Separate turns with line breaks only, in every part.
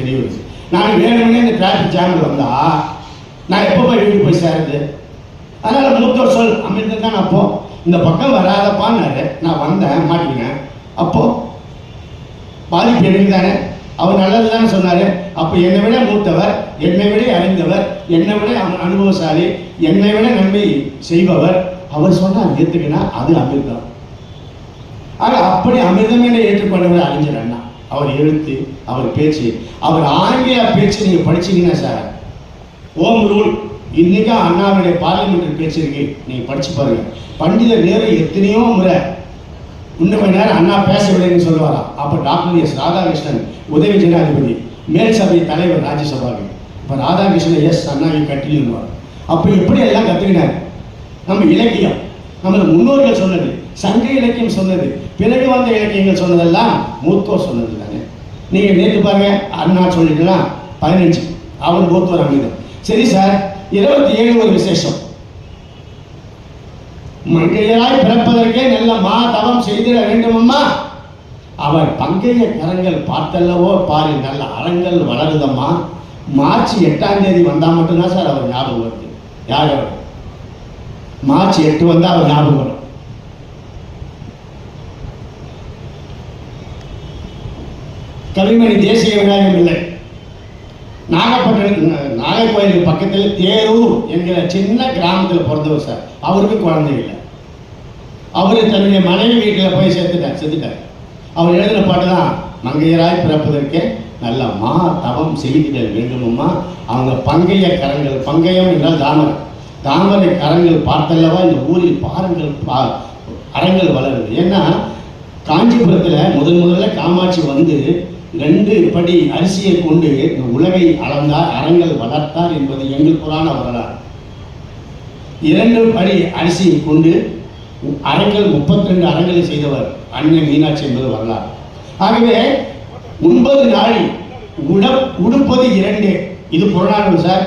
பெரியவர் நான் வேணும்னே இந்த டிராஃபிக் ஜாமில் வந்தா நான் எப்போ போய் வீட்டுக்கு போய் சேருது அதனால மூத்தோர் சொல் அமைந்து தான் அப்போ இந்த பக்கம் வராதப்பான்னாரு. நான் வந்தேன் மாட்டினேன் அப்போ பாதிப்பு எனக்கு தானே? அவர் நல்லது தானே சொன்னாரு. அப்போ என்னை விட மூத்தவர் என்னை விட அறிந்தவர் என்னை விட அனுபவசாலி என்னை விட நன்மை செய்பவர் அவர் சொன்னால் ஏற்றுக்கினா அது அமிர்தம் ஆக அப்படி அமிர்தம் என ஏற்றுக்கொண்டவர் அறிஞர் அவர் எழுத்து அவர் பேச்சு. அவர் ஆங்கில பேச்சு நீங்க படிச்சீங்கன்னா சார் ஓம் ரூல் இன்னைக்கு அண்ணாவுடைய பார்லிமெண்ட் பேச்சு இருக்கு. நீங்க படிச்சு பாருங்க. பண்டிதர் நேரு எத்தனையோ முறை இன்னும் கொஞ்ச நேரம் அண்ணா பேசவில்லைன்னு சொல்லுவாரா? அப்ப டாக்டர் எஸ் ராதாகிருஷ்ணன் உதவி ஜனாதிபதி மேல் சபை தலைவர் ராஜ்யசபாவுக்கு இப்ப ராதாகிருஷ்ணன் எஸ் அண்ணா கட்டிலுவார் அப்ப எப்படி எல்லாம் கத்துக்கினார் நம்ம இலக்கியம். நமது முன்னோர்கள் சொன்னது. சங்க இலக்கியம் சொன்னது. பிறகு வந்த இலக்கியங்கள் சொன்னதெல்லாம் மூத்தோர் சொன்னது தானே. நீங்க நேற்று பாருங்க அண்ணா சொல்லிக்கலாம் பதினஞ்சு. அவர் மூத்தோர் அமிர்தம். சரி சார் இருபத்தி ஏழு ஒரு விசேஷம். மங்கையராய் பிறப்பதற்கே நல்ல மா தவம் செய்திட வேண்டுமம்மா? அவர் பங்கைய கரங்கள் பார்த்தல்லவோ பாரு நல்ல அறங்கள் வளருதம்மா? மார்ச் எட்டாம் தேதி வந்தா மட்டும்தான் சார் அவர் ஞாபகம் வருது. யார் மார்ச் எட்டு வந்தால் அவர் ஞாபகம் வரும். கவிமணி தேசிய விநாயகம் இல்லை. நாகப்பட்டினம் நாகர்கோயிலுக்கு பக்கத்தில் தேரூர் என்கிற சின்ன கிராமத்தில் பிறந்தவர் சார். அவருக்கு குழந்தை இல்லை. அவர் தன்னுடைய மனைவி வீட்டில் போய் சேர்த்துட்டார் செத்துட்டார். அவர் எழுதின பாட்டு தான் மங்கையராய் பிறப்பதற்கே நல்ல மா தவம் செய்திடல் வேண்டுமம்மா அவங்க பங்கைய கரங்கள் பங்கயம் என்றால் தாமரை. தாமரை கரங்கள் பார்த்தல்லவா இந்த ஊரில் பாருங்கள் பா அறங்கள் வளருது. ஏன்னா காஞ்சிபுரத்தில் முதன் முதல்ல காமாட்சி வந்து ரெண்டு படி அரிசியை கொண்டு உலகை அளந்தார் அறங்கள் வளர்த்தார் என்பது எங்கள் புராண வரலாறு. இரண்டு படி அரிசியை கொண்டு அறங்கள் முப்பத்தி ரெண்டு அறங்களை செய்தவர் அன்னை மீனாட்சி என்பது வரலாறு. ஆகவே ஒன்பது நாளில் உட உடுப்பது இரண்டு. இது புறநானூறு சார்.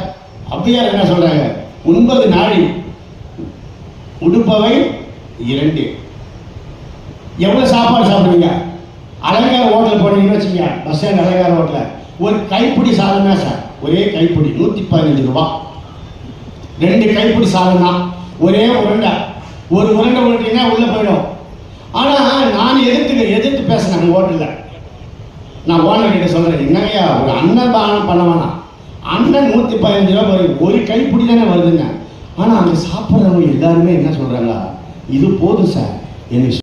அப்படியார் என்ன சொல்றாங்க? ஒன்பது நாளில் உடுப்பவை இரண்டு. எவ்வளவு சாப்பாடு சாப்பிடுவீங்க? அழகார் ஹோட்டல் போனீங்கன்னு வச்சுங்க பஸ் ஸ்டாண்ட் அழகார் ஹோட்டலில் ஒரு கைப்பிடி சாதம் தான் சார். ஒரே கைப்பிடி நூற்றி பதினஞ்சு ரூபா. ரெண்டு கைப்பிடி சாதம் தான். ஒரே உருண்டை. ஒரு உருண்டை உருட்டிங்க உள்ளே போயிடும். ஆனால் நான் எதிர்த்து எதிர்த்து பேசினேன் அந்த ஹோட்டலில்? நான் ஓனர் கிட்ட சொல்கிறேன் என்னங்கய்யா ஒரு அன்னதானம் பண்ண வேணாம். அண்ணன் நூற்றி பதினஞ்சு ரூபா வரும். ஒரு கைப்பிடி தானே வருதுங்க. ஆனால் அங்கே சாப்பிட்றவங்க எல்லாருமே என்ன சொல்கிறாங்க இது போதும் சார். எனக்கு